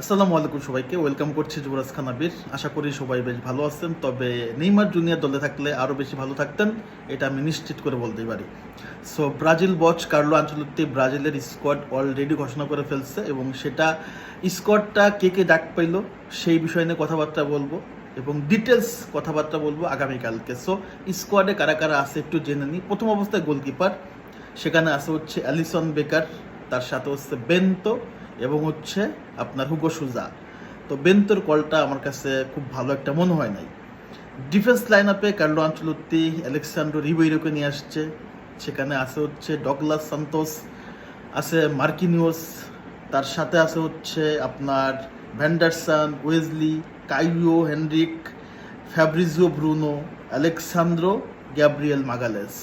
আসসালামু আলাইকুম সবাইকে ওয়েলকাম করছি যুবরাজ খান আবির। আশা করি সবাই বেশ ভালো আছেন, তবে নেইমার জুনিয়র দলে থাকলে আরও বেশি ভালো থাকতেন, এটা আমি নিশ্চিত করে বলতেই পারি। সো ব্রাজিল বচ কার্লো আঞ্চলত্তি ব্রাজিলের স্কোয়াড অলরেডি ঘোষণা করে ফেলছে এবং সেটা স্কোয়াডটা কে কে ডাক পাইলো, সেই বিষয় নিয়ে কথাবার্তা বলব এবং ডিটেলস কথাবার্তা বলব আগামীকালকে। সো স্কোয়াডে কারা কারা আছে একটু জেনে নিই। প্রথম অবস্থায় গোলকিপার সেখানে আছে হচ্ছে অ্যালিসন বেকার, তার সাথে হচ্ছে বেন্তো এবং হচ্ছে আপনার হুগো সুজা। তো বেন্তোর কলটা আমার কাছে খুব ভালো একটা মনে হয় নাই। Defence line up Carlo Ancelotti Alexsandro রিবেইরোকে নিয়ে আসছে। সেখানে আছে হচ্ছে ডগলাস সান্তোস, আছে মার্কিনিওস, তার সাথে আছে হচ্ছে আপনার Vanderson, Wesley Caio Henrique Fabricio Bruno, Alexsandro, Gabriel Magalhaes.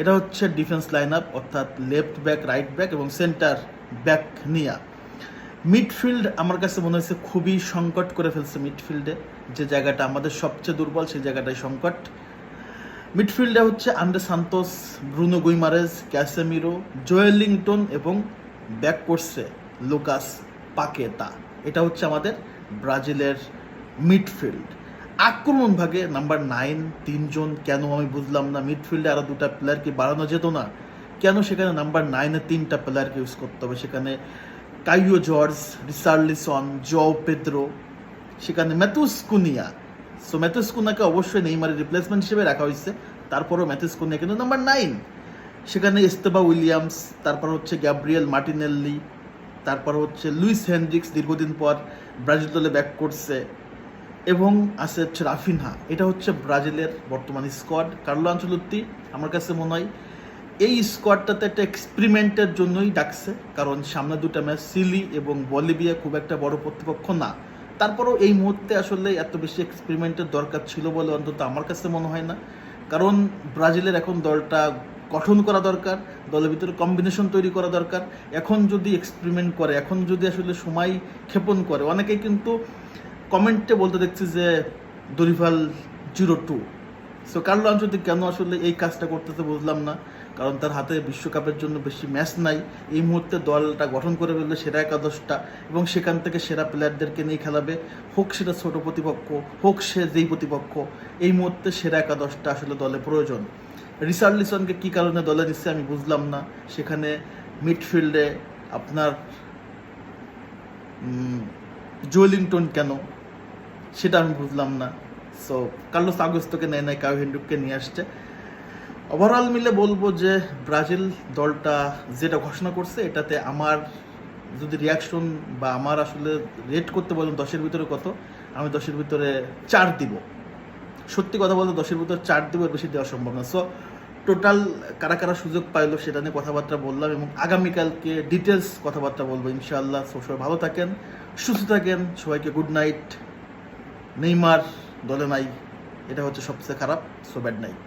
এটা হচ্ছে ডিফেন্স লাইন আপ অর্থাৎ লেফট ব্যাক রাইট ব্যাক এবং সেন্টার ব্যাক নিয়া। মিডফিল্ড আমার কাছে মনে হয়েছে খুবই সংকট করে ফেলছে মিডফিল্ডে যে জায়গাটা আমাদের সবচেয়ে দুর্বল, সেই জায়গাটাই সংকট। মিডফিল্ডে হচ্ছে Andre Santos Bruno Guimaraes Casemiro Joelinton এবং ব্যাক করছে লুকাস পাকেতা এটা হচ্ছে আমাদের ব্রাজিলের মিডফিল্ড আক্রমণ ভাগে নাম্বার নাইন তিনজন, কেন আমি বুঝলাম না। মিডফিল্ডে আরও দুটা প্লেয়ার কি বাড়ানো যেত না? কেন সেখানে নাম্বার নাইনে তিনটা প্লেয়ারকে ইউজ করতে হবে? সেখানে Caio Jorge Richarlison Joao Pedro সেখানে ম্যাথুস কুনিয়া সো ম্যাথুস কুনাকে অবশ্যই নেইমারের রিপ্লেসমেন্ট হিসেবে রাখা হয়েছে। তারপরও ম্যাথুস কিন্তু নাম্বার নাইন সেখানে ইস্তেবা উইলিয়ামস তারপর হচ্ছে গ্যাব্রিয়েল মার্টিনেল্লি তারপর হচ্ছে লুইস হেনরিক্স দীর্ঘদিন পর ব্রাজিল দলে ব্যাক করছে। এবং আছে হচ্ছে রাফিনহা এটা হচ্ছে ব্রাজিলের বর্তমান স্কোয়াড কার্লো আঞ্চলত্তি, আমার কাছে মনে হয় এই স্কোয়াডটাতে একটা এক্সপেরিমেন্টের জন্যই ডাকছে। কারণ সামনে দুটো ম্যাচ সিলি এবং বলিভিয়া খুব একটা বড় প্রতিপক্ষ না। তারপরেও এই মুহূর্তে আসলে এত বেশি এক্সপেরিমেন্টের দরকার ছিল বলে অন্তত আমার কাছে মনে হয় না। কারণ ব্রাজিলের এখন দলটা গঠন করা দরকার, দলের ভিতরে কম্বিনেশন তৈরি করা দরকার। এখন যদি এক্সপেরিমেন্ট করে, এখন যদি আসলে সময় ক্ষেপণ করে অনেকেই কিন্তু কমেন্টে বলতে দেখছি যে, Dorival zero two so Carlo আঞ্চলিক কেন আসলে এই কাজটা করতেছে বুঝলাম না। কারণ তার হাতে বিশ্বকাপের জন্য বেশি ম্যাচ নাই। এই মুহূর্তে দলটা গঠন করে ফেললে সেরা একাদশটা এবং সেখান থেকে সেরা প্লেয়ারদেরকে নিয়ে খেলাবে। হোক সেটা ছোট প্রতিপক্ষ, হোক সে যেই প্রতিপক্ষ, এই মুহূর্তে সেরা একাদশটা আসলে দলে প্রয়োজন। রিসার্লিসনকে কী কারণে দলে নিচ্ছে আমি বুঝলাম না। সেখানে মিডফিল্ডে আপনার জোয়েলিংটন কেন? সেটা আমি বুঝলাম না। সো কার্লোস আগস্তকে নেয় নাই কাউ হেন্ডুককে নিয়ে আসছে। ওভারঅল মিলে বলব যে ব্রাজিল দলটা যেটা ঘোষণা করছে, এটাতে আমার যদি রিয়াকশন বা আমার আসলে রেট করতে বলেন দশের ভিতরে কত, আমি দশের ভিতরে চার দিব। সত্যি কথা বলতে দশের ভিতরে চার দিব এর বেশি দেওয়া সম্ভব না। সো টোটাল কারা কারা সুযোগ পাইলো সেটা নিয়ে কথাবার্তা বললাম এবং আগামীকালকে ডিটেলস কথাবার্তা বলব ইনশাআল্লাহ। সবাই ভালো থাকেন, সুস্থ থাকেন, সবাইকে গুড নাইট নেইমার, দলে নাই, এটা হচ্ছে সবচেয়ে খারাপ so bad night